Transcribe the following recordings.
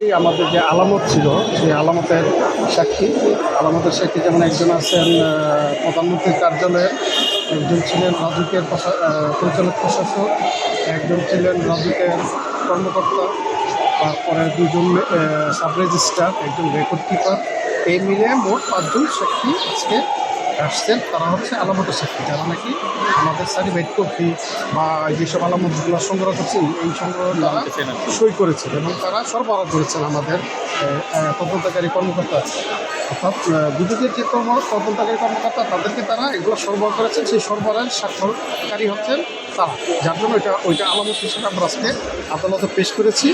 আমাদের যে আলামত ছিল, সেই আলামতের সাক্ষী। আলামতের সাক্ষী যেমন একজন আছেন প্রধানমন্ত্রীর কার্যালয়ে একজন ছিলেন রাজুকের পরিচালক প্রশাসক, একজন ছিলেন রাজুকের কর্মকর্তা, তারপরে দুজন সাব রেজিস্ট্রার একজন রেকর্ড কিপার এই মিলে মোট পাঁচজন সাক্ষী আজকে আসছেন তারা হচ্ছে আলামত সাক্ষী। যারা নাকি আমাদের সার্টিফাইড কপি বা যেসব আলামতগুলো সংগ্রহ করছেন এই সংগ্রহ তারা সই করেছেন এবং তারা সরবরাহ করেছেন আমাদের তদন্তকারী কর্মকর্তা। অর্থাৎ বিদ্যুতের যে কর্ম তদন্তকারী কর্মকর্তা তাদেরকে তারা এগুলো সরবরাহ করেছেন। সেই সরবরাহের স্বাক্ষরকারী হচ্ছেন তারা। যার জন্য এটা ওইটা আলামত হিসেবে আমরা আজকে আদালতে পেশ করেছি।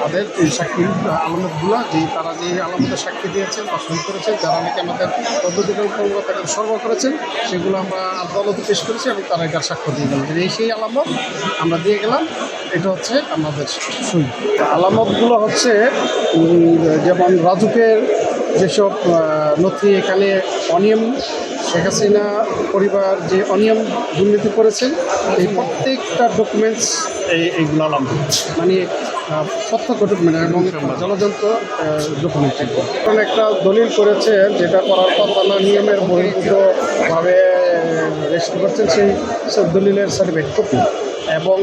তাদের এই সাক্ষী আলামতগুলো যে তারা যে আলামতের সাক্ষী দিয়েছেন বা সই করেছেন, যারা নাকি আমাদের তদন্তকারী কর্মকর্তাকে সরবরাহ করেছেন, সেগুলো আমরা আদালতে পেশ করেছি এবং তারা এটার সাক্ষ্য দিয়ে গেলাম এই সেই আলামত আমরা দিয়ে গেলাম। এটা হচ্ছে আমাদের সই। আলামতগুলো হচ্ছে যেমন রাজুকের যেসব নথি এখানে অনিয়ম শেখ হাসিনা পরিবার যে অনিয়ম দুর্নীতি করেছেন এই প্রত্যেকটা ডকুমেন্টস এই এইগুলো মানে প্রত্যক্ষ ডকুমেন্ট এবং জলযন্ত্র ডকুমেন্ট কারণ একটা দলিল করেছে যেটা করার পর তারা নিয়মের বহির্ভূতভাবে রেজিস্ট্রি করছেন সেই সব দলিলের সার্টিফিকেট কপি এবং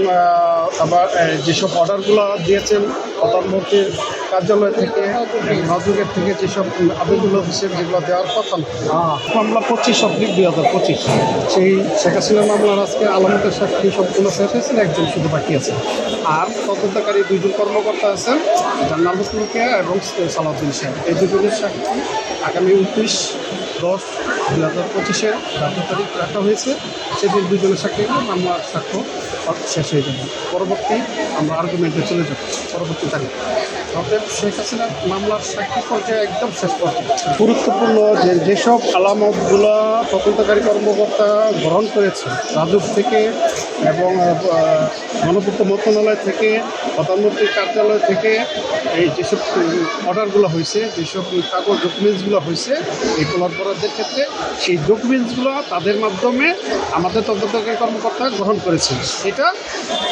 আবার যেসব অর্ডারগুলো দিয়েছেন প্রধানমন্ত্রীর কার্যালয় থেকে নজরের থেকে যেসব আবেদন অফিসের যেগুলো দেওয়ার কথা, মামলা পঁচিশ অব্লিক দুই হাজার পঁচিশ। সেই শেখ হাসিনা মামলার আজকে আলামতের সাক্ষী সবগুলো শেষ হয়েছেন একজন শুধু বাকি আছে। আর তদন্তকারী দুইজন কর্মকর্তা আছেন জান্নাল হুকুমকে এবং সালাউদ্দিন সাহেব। এই দুজনের সাক্ষী আগামী উনত্রিশ দশ দুই হাজার পঁচিশে রাজ্য তারিখ রাখা হয়েছে। সেদিন দুজনের সাক্ষী মামলার সাক্ষ্য শেষ হয়ে যাবে। পরবর্তী আমরা আর্গুমেন্টে চলে যাব, পরবর্তী তারিখ। অতএব শেখ হাসিনার মামলার সাক্ষী পর্যায়ে একদম শেষ পর্যায়ে। গুরুত্বপূর্ণ যে যেসব আলামতগুলো তদন্তকারী কর্মকর্তা গ্রহণ করেছে রাজুক থেকে এবং গণপূর্ত মন্ত্রণালয় থেকে, প্রধানমন্ত্রীর কার্যালয় থেকে, এই যেসব অর্ডারগুলো হয়েছে, যেসব কাগজ ডকুমেন্টসগুলো হয়েছে এই বরাদ্দের ক্ষেত্রে সেই ডকুমেন্টসগুলো তাদের মাধ্যমে আমাদের তদন্তকারী কর্মকর্তা গ্রহণ করেছেন। সেটা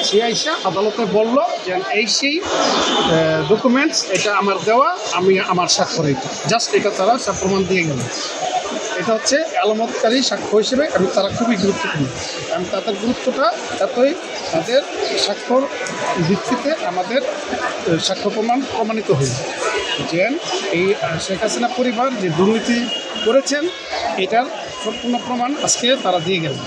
সে আইসা আদালতে বলল যে এই সেই ডকুমেন্টস এটা আমার দেওয়া, আমি আমার স্বাক্ষর জাস্ট এটা তারা প্রমাণ দিয়ে গেল। এটা হচ্ছে আলামতকারী সাক্ষ্য হিসেবে এবং তারা খুবই গুরুত্বপূর্ণ। এবং তাদের গুরুত্বটা এতই তাদের স্বাক্ষর ভিত্তিতে আমাদের সাক্ষ্য প্রমাণ প্রমাণিত হয়েছে যে এই শেখ হাসিনা পরিবার যে দুর্নীতি করেছেন, এটার সম্পূর্ণ প্রমাণ আজকে তারা দিয়ে গেলেন।